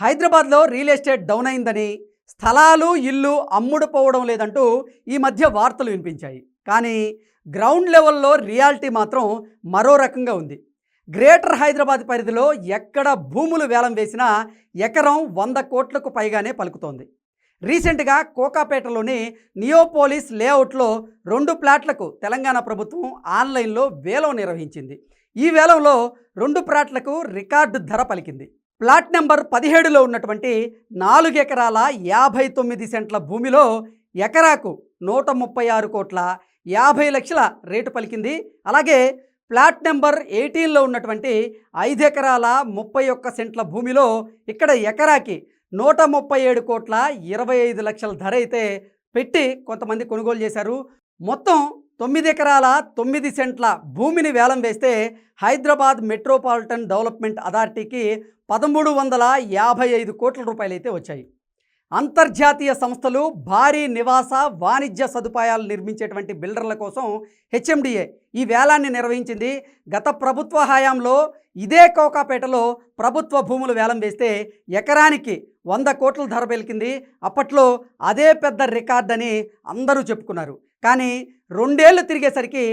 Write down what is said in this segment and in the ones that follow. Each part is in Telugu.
హైదరాబాద్లో రియల్ ఎస్టేట్ డౌన్ అయిందని స్థలాలు ఇల్లు అమ్ముడు పోవడం లేదంటూ ఈ మధ్య వార్తలు వినిపించాయి. కానీ గ్రౌండ్ లెవెల్లో రియాలిటీ మాత్రం మరో రకంగా ఉంది. గ్రేటర్ హైదరాబాద్ పరిధిలో ఎక్కడ భూములు వేలం వేసినా ఎకరం వంద కోట్లకు పైగానే పలుకుతోంది. రీసెంట్గా కోకాపేటలోని నియోపోలిస్ లేఅవుట్లో రెండు ప్లాట్లకు తెలంగాణ ప్రభుత్వం ఆన్లైన్లో వేలం నిర్వహించింది. ఈ వేలంలో రెండు ప్లాట్లకు రికార్డు ధర పలికింది. ప్లాట్ నెంబర్ పదిహేడులో ఉన్నటువంటి నాలుగు ఎకరాల యాభై తొమ్మిది సెంట్ల భూమిలో ఎకరాకు నూట ముప్పై ఆరు కోట్ల యాభై లక్షల రేటు పలికింది. అలాగే ప్లాట్ నెంబర్ ఎయిటీన్లో ఉన్నటువంటి ఐదు ఎకరాల ముప్పై ఒక్క సెంట్ల భూమిలో ఇక్కడ ఎకరాకి నూట ముప్పై ఏడు కోట్ల ఇరవై ఐదు లక్షల ధర అయితే పెట్టి కొంతమంది కొనుగోలు చేశారు. మొత్తం తొమ్మిది ఎకరాల తొమ్మిది సెంట్ల భూమిని వేలం వేస్తే హైదరాబాద్ మెట్రోపాలిటన్ డెవలప్మెంట్ అథారిటీకి పదమూడు వందల యాభై ఐదు కోట్ల రూపాయలు అయితే వచ్చాయి. అంతర్జాతీయ సంస్థలు భారీ నివాస వాణిజ్య సదుపాయాలు నిర్మించేటువంటి బిల్డర్ల కోసం హెచ్ఎండిఏ ఈ వేలాన్ని నిర్వహించింది. గత ప్రభుత్వ హయాంలో ఇదే కోకాపేటలో ప్రభుత్వ భూములు వేలం వేస్తే ఎకరానికి వంద కోట్ల ధర పెలికింది. అప్పట్లో అదే పెద్ద రికార్డ్ అని అందరూ చెప్పుకున్నారు. కానీ రెండేళ్ళు తిరిగేసరికి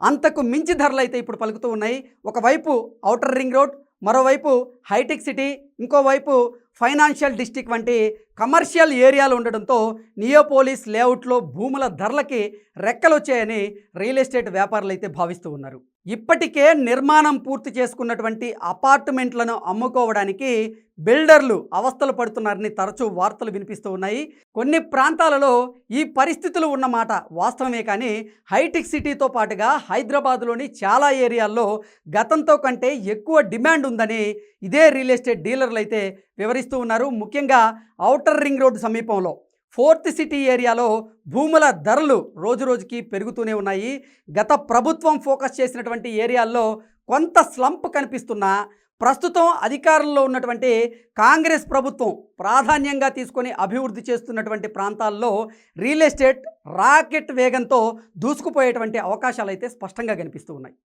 అంతకు మించి ధరలు అయితే ఇప్పుడు పలుకుతూ ఉన్నాయి. ఒకవైపు ఔటర్ రింగ్ రోడ్ మరోవైపు హైటెక్ సిటీ ఇంకోవైపు ఫైనాన్షియల్ డిస్టిక్ వంటి కమర్షియల్ ఏరియాలు ఉండడంతో నియోపోలిస్ లేఅవుట్లో భూముల ధరలకి రెక్కలొచ్చాయని రియల్ ఎస్టేట్ వ్యాపారులు అయితే భావిస్తూ ఉన్నారు. ఇప్పటికే నిర్మాణం పూర్తి చేసుకున్నటువంటి అపార్ట్మెంట్లను అమ్ముకోవడానికి బిల్డర్లు అవస్థలు పడుతున్నారని తరచూ వార్తలు వినిపిస్తూ ఉన్నాయి. కొన్ని ప్రాంతాలలో ఈ పరిస్థితులు ఉన్నమాట వాస్తవమే కానీ హైటెక్ సిటీతో పాటుగా హైదరాబాద్లోని చాలా ఏరియాల్లో గతంతో కంటే ఎక్కువ డిమాండ్ ఉందని ఇదే రియల్ ఎస్టేట్ డీలర్లు అయితే వివరిస్తూ ఉన్నారు. ముఖ్యంగా ఔటర్ రింగ్ రోడ్డు సమీపంలో ఫోర్త్ సిటీ ఏరియాలో భూముల ధరలు రోజురోజుకి పెరుగుతూనే ఉన్నాయి. గత ప్రభుత్వం ఫోకస్ చేసినటువంటి ఏరియాల్లో కొంత స్లంప్ కనిపిస్తున్నా ప్రస్తుతం అధికారంలో ఉన్నటువంటి కాంగ్రెస్ ప్రభుత్వం ప్రాధాన్యంగా తీసుకొని అభివృద్ధి చేస్తున్నటువంటి ప్రాంతాల్లో రియల్ ఎస్టేట్ రాకెట్ వేగంతో దూసుకుపోయేటువంటి అవకాశాలు అయితే స్పష్టంగా కనిపిస్తూ ఉన్నాయి.